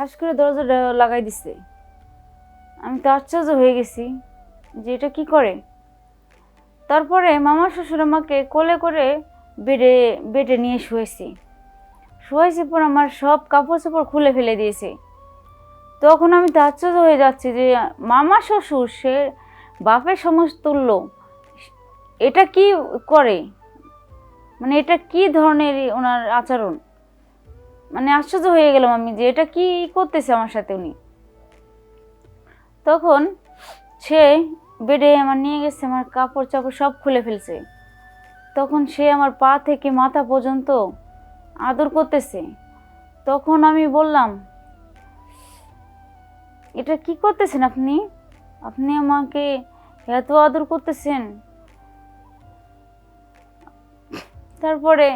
ঠাস করে দরজাটা লাগাই দিছে। আমি তো আশ্চর্য হয়ে গেছি যে এটা কী করে। তারপরে মামা শ্বশুর আমাকে কোলে করে বেডে বেডে নিয়ে শুয়েছি। শুয়েছি পর আমার সব কাপড় চোপড় খুলে ফেলে দিয়েছে। তখন আমি তো আশ্চর্য হয়ে যাচ্ছি যে মামা শ্বশুর, সে বাপের সমস্ত তুল্য, এটা কি করে? মানে এটা কি ধরনের ওনার আচরণ? মানে আশ্চর্য হয়ে গেলাম আমি যে এটা কি করতেছে আমার সাথে উনি। তখন সে বেডে আমার নিয়ে গেছে, আমার কাপড় চাপড় সব খুলে ফেলছে। তখন সে আমার পা থেকে মাথা পর্যন্ত আদর করতেছে। তখন আমি বললাম, এটা কি করতেছেন আপনি? আপনি আমাকে এত আদর করতেছেন। তারপরে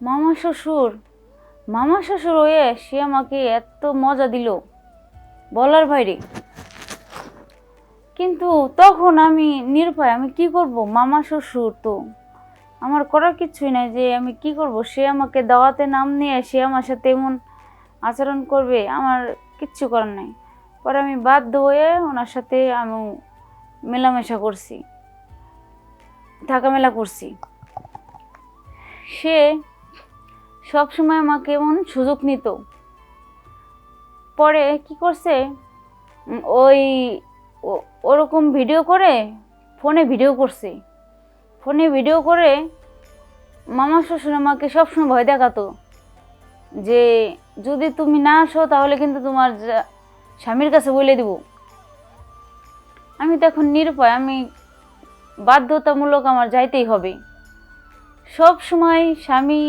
মামা শ্বশুর মামা শ্বশুর হয়ে সে আমাকে এত মজা দিল। বলার বাইরে। কিন্তু তখন আমি নির্ভয় আমি কি করব? মামা শ্বশুর তো। আমার করার কিছুই নাই যে আমি কি করব? সে আমাকে দাওয়াতে নাম নিয়ে সে আমার সাথে এমন আচরণ করবে, আমার কিচ্ছু করার নাই। পরে আমি বাধ্য হয়ে ওনার সাথে আমি মেলামেশা করছি। থাকামেলা করছি। সে সব সময় আমাকে এমন সুযোগ নিত। পরে কি করছে? ওই ওরকম ভিডিও করে ফোনে ভিডিও করছে। ফোনে ভিডিও করে মামা শ্বশুর আমাকে সবসময় ভয় দেখাতো যে, যদি তুমি না আসো তাহলে কিন্তু তোমার স্বামীর কাছে বলে দিব। আমি তো এখন নিরুপায়, আমি বাধ্যতামূলক আমার যাইতেই হবে। সব সময় স্বামী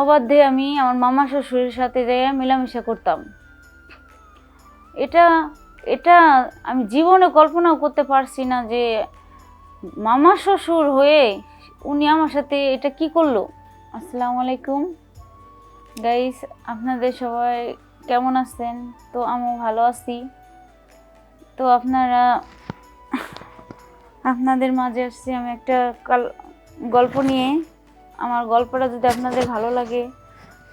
অবাধ্যে আমি আমার মামা শ্বশুরের সাথে যাই মেলামেশা করতাম। এটা এটা আমি জীবনে কল্পনাও করতে পারছি না যে মামা শ্বশুর হয়ে উনি আমার সাথে এটা কি করল। আসসালামু আলাইকুম। গাইস আপনাদের সবাই কেমন আছেন? তো আমিও ভালো আছি। তো আপনারা, আপনাদের মাঝে আসছি আমি একটা কাল, গল্প নিয়ে। আমার গল্পটা যদি আপনাদের ভালো লাগে,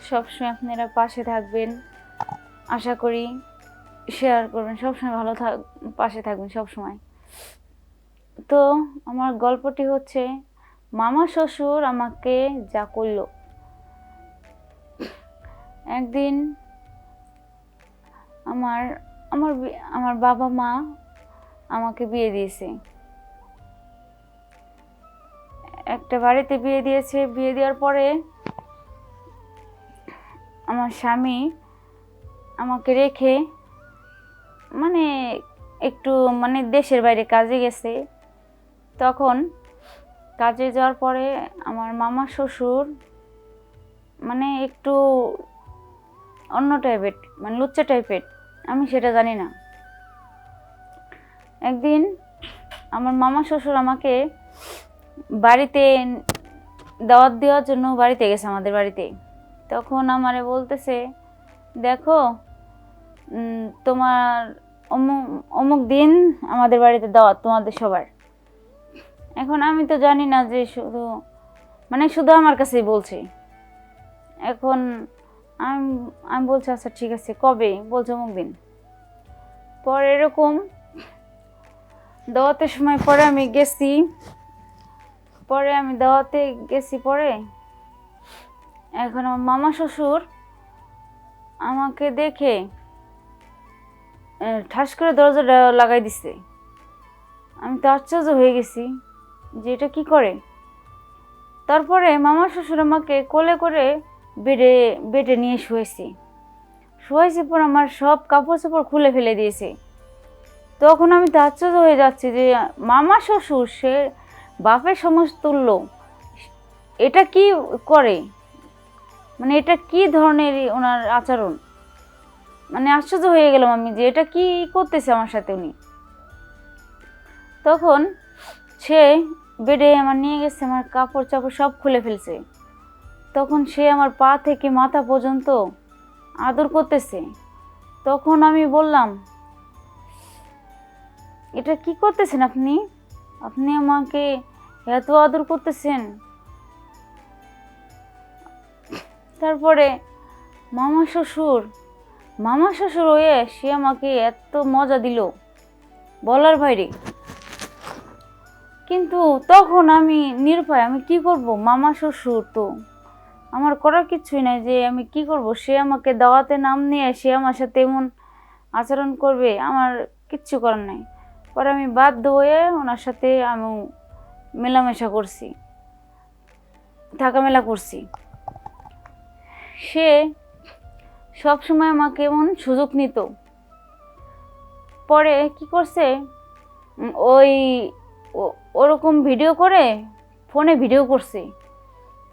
সবসময় আপনারা পাশে থাকবেন। আশা করি শেয়ার করবেন, সবসময় ভালো থাক পাশে থাকবেন সবসময়। তো আমার গল্পটি হচ্ছে, মামা শ্বশুর আমাকে যা করল। একদিন আমার আমার আমার বাবা মা আমাকে বিয়ে দিয়েছে। একটা বাড়িতে বিয়ে দিয়েছে। বিয়ে দেওয়ার পরে আমার স্বামী আমাকে রেখে মানে একটু মানে দেশের বাইরে কাজে গেছে। তখন কাজে যাওয়ার পরে আমার মামা শ্বশুর মানে একটু অন্য টাইপের মানে লুচ্চা টাইপের আমি সেটা জানি না। একদিন আমার মামা শ্বশুর আমাকে বাড়িতে দাওয়াত দেওয়ার জন্য বাড়িতে গেছে আমাদের বাড়িতে। তখন আমারে বলতেছে, দেখো তোমার অমুক অমুক দিন আমাদের বাড়িতে দাওয়াত, তোমাদের সবার। এখন আমি তো জানি না যে শুধু মানে শুধু আমার কাছেই বলছে। এখন আমি আমি বলছি আচ্ছা ঠিক আছে, কবে? বলছে, অমুক দিন। পরে এরকম, দাওয়াতের সময় পরে আমি গেছি। পরে আমি দাওয়াতে গেছি পরে, এখন আমার মামা শ্বশুর আমাকে দেখে ঠাস করে দরজাটা লাগাই দিছে। আমি তো আশ্চর্য হয়ে গেছি যে এটা কী করে। তারপরে মামা শ্বশুর আমাকে কোলে করে বেডে বেডে নিয়ে শুয়েছি। শুয়েছি পর আমার সব কাপড় চোপড় খুলে ফেলে দিয়েছে। তখন আমি তো আশ্চর্য হয়ে যাচ্ছি যে মামা শ্বশুর সে বাপের সমস্ত তুল্য। এটা কি করে? মানে এটা কি ধরনের ওনার আচরণ? মানে আশ্চর্য হয়ে গেলাম আমি যে এটা কি করতেছে আমার সাথে উনি। তখন সে বেডে আমার নিয়ে গেছে, আমার কাপড় চাপড় সব খুলে ফেলছে। তখন সে আমার পা থেকে মাথা পর্যন্ত আদর করতেছে। তখন আমি বললাম, এটা কি করতেছেন আপনি? আপনি আমাকে এত আদর করতেছেন। তারপরে, মামা শ্বশুর মামা শ্বশুর হয়ে সে আমাকে এত মজা দিল, বলার বাইরে। কিন্তু তখন আমি নিরুপায়, আমি কি করব? মামা শ্বশুর তো। আমার করার কিছুই নাই যে আমি কি করব? সে আমাকে দাওয়াতে নাম নিয়ে সে আমার সাথে এমন আচরণ করবে, আমার কিচ্ছু করার নাই। পরে আমি বাধ্য হয়ে ওনার সাথে আমি মেলামেশা করছি, থাকামেলা করছি। সে সব সময় আমাকে এমন সুযোগ নিত। পরে কি করছে? ওই ওরকম ভিডিও করে ফোনে ভিডিও করছে।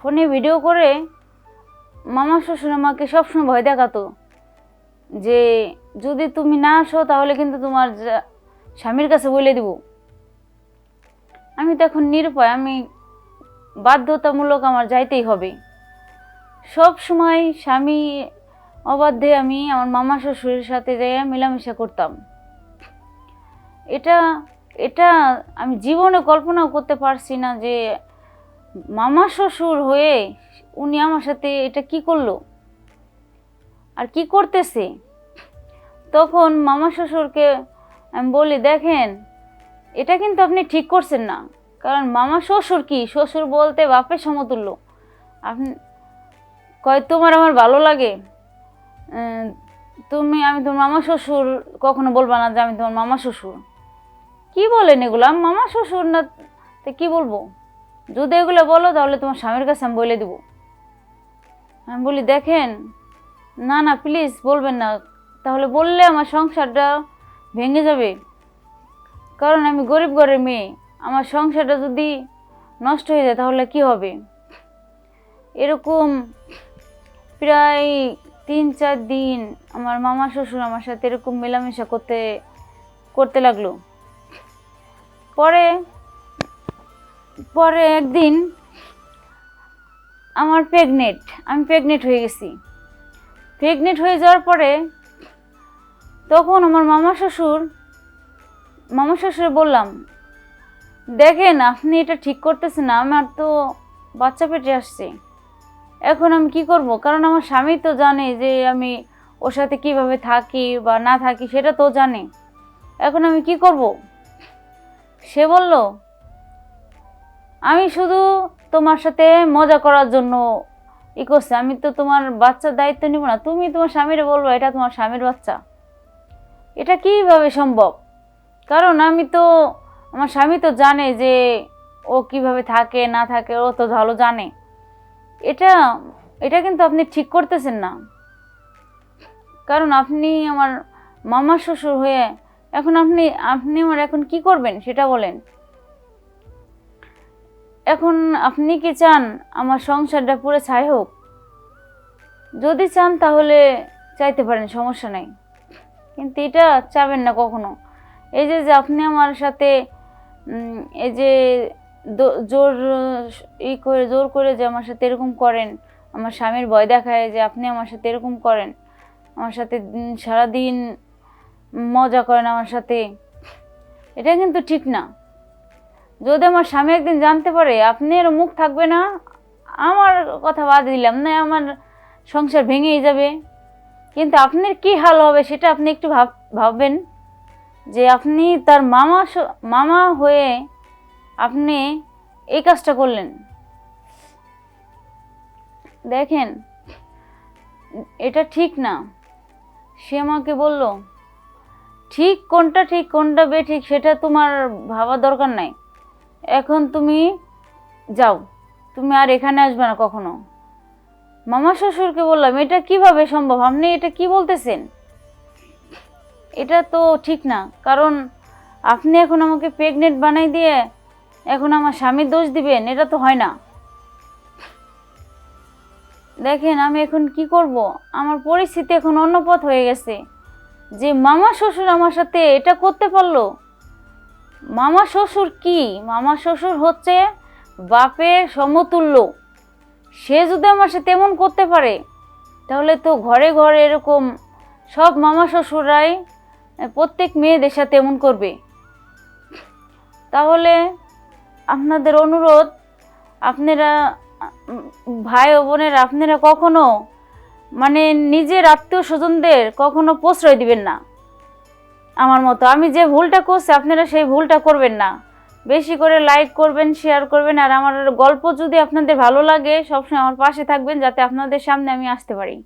ফোনে ভিডিও করে মামা শ্বশুর আমাকে সবসময় ভয় দেখাতো যে, যদি তুমি না আসো তাহলে কিন্তু তোমার স্বামীর কাছে বলে দিব। আমি তো এখন নিরুপায়, আমি বাধ্যতামূলক আমার যাইতেই হবে। সব সময় স্বামী অবাধ্যে আমি আমার মামা শ্বশুরের সাথে যাই মেলামেশা করতাম। এটা এটা আমি জীবনে কল্পনাও করতে পারছি না যে মামা শ্বশুর হয়ে উনি আমার সাথে এটা কি করল? আর কি করতেছে? তখন মামা শ্বশুরকে আমি বলি, দেখেন এটা কিন্তু আপনি ঠিক করছেন না। কারণ মামা শ্বশুর কি? শ্বশুর বলতে বাপের সমতুল্য। আপনি কয়, তোমার আমার ভালো লাগে? তুমি আমি তোমার মামা শ্বশুর, কখনো বলবা না যে আমি তোমার মামা শ্বশুর। কি বলেন এগুলো? আমি মামা শ্বশুর না, তো কি বলব? যদি এগুলো বলো তাহলে তোমার স্বামীর কাছে আমি বলে দেবো। আমি বলি, দেখেন, না না প্লিজ বলবেন না। তাহলে বললে আমার সংসারটা ভেঙে যাবে। কারণ আমি গরিব ঘরের মেয়ে। আমার সংসারটা যদি নষ্ট হয়ে যায়, তাহলে কি হবে? এরকম প্রায় তিন, চার দিন আমার মামা, শ্বশুর আমার সাথে এরকম মেলামেশা করতে করতে লাগল। পরে পরে একদিন আমার প্রেগনেন্ট আমি প্রেগনেন্ট হয়ে গেছি। প্রেগনেন্ট হয়ে যাওয়ার পরে তখন আমার মামা, শ্বশুর মামা শ্বশুর বললাম, দেখেন, আপনি এটা ঠিক করতেছেন না আমার তো বাচ্চা পেটে আসছে। এখন আমি কি করব? কারণ আমার স্বামী তো জানে যে আমি ওর সাথে কীভাবে থাকি বা না থাকি, সেটা তো জানে। এখন আমি কি করব? সে বলল, আমি শুধু তোমার সাথে মজা করার জন্য ই করছে। আমি তো তোমার বাচ্চার দায়িত্ব নিব না। তুমি তোমার স্বামীরে বলব, এটা তোমার স্বামীর বাচ্চা। এটা কীভাবে সম্ভব? কারণ আমি তো, আমার স্বামী তো জানে যে ও কীভাবে থাকে, না থাকে, ও তো ভালো জানে। এটা এটা কিন্তু আপনি ঠিক করতেছেন না। কারণ আপনি আমার মামা শ্বশুর হয়ে এখন আপনি আপনি আমার এখন কি করবেন সেটা বলেন। এখন আপনি কি চান আমার সংসারটা পুরো ছাই হোক? যদি চান তাহলে চাইতে পারেন, সমস্যা নাই। কিন্তু এটা চাবেন না কখনো। এই যে আপনি আমার সাথে এই যে জোর, ই করে, জোর করে যে আমার সাথে এরকম করেন, আমার স্বামীর ভয় দেখায় যে আপনি আমার সাথে এরকম করেন, আমার সাথে দিন, সারাদিন মজা করেন আমার সাথে, এটা কিন্তু ঠিক না। যদি আমার স্বামী একদিন জানতে পারে আপনার মুখ থাকবে না, আমার কথা বাদ দিলাম, না আমার সংসার ভেঙেই যাবে। কিন্তু আপনার কি হাল হবে, সেটা আপনি একটু ভাব, ভাববেন। যে আপনি তার মামা মামা হয়ে আপনি এই কাজটা করলেন। দেখেন, এটা ঠিক না। সে আমাকে বলল, ঠিক কোনটা ঠিক, কোনটা বে ঠিক সেটা তোমার ভাবা দরকার নাই। এখন তুমি যাও, তুমি আর এখানে আসবে না কখনো। মামা শ্বশুরকে বললাম, এটা কীভাবে সম্ভব? আপনি এটা কি বলতেছেন? এটা তো ঠিক না। কারণ আপনি এখন আমাকে প্রেগনেন্ট বানাই দিয়ে এখন আমার স্বামীর দোষ দিবেন এটা তো হয় না। দেখেন আমি এখন কি করব? আমার পরিস্থিতি এখন অন্য পথ হয়ে গেছে। যে মামা শ্বশুর আমার সাথে এটা করতে পারল। মামা শ্বশুর কি? মামা শ্বশুর হচ্ছে বাপের সমতুল্য। সে যদি আমার সাথে এমন করতে পারে তাহলে তো ঘরে ঘরে এরকম সব মামা শ্বশুররাই আহ, প্রত্যেক মেয়েদের সাথে এমন করবে। তাহলে আপনাদের অনুরোধ, আপনারা, ভাই ও বোনেরা, আপনারা কখনো মানে নিজের আত্মীয় স্বজনদের কখনো প্রশ্রয় দিবেন না। আমার মতো, আমি যে ভুলটা করছি, আপনারা সেই ভুলটা করবেন না। বেশি করে লাইক করবেন শেয়ার করবেন, আর আমার গল্প যদি আপনাদের ভালো লাগে, সবসময় আমার পাশে থাকবেন, যাতে আপনাদের সামনে আমি আসতে পারি।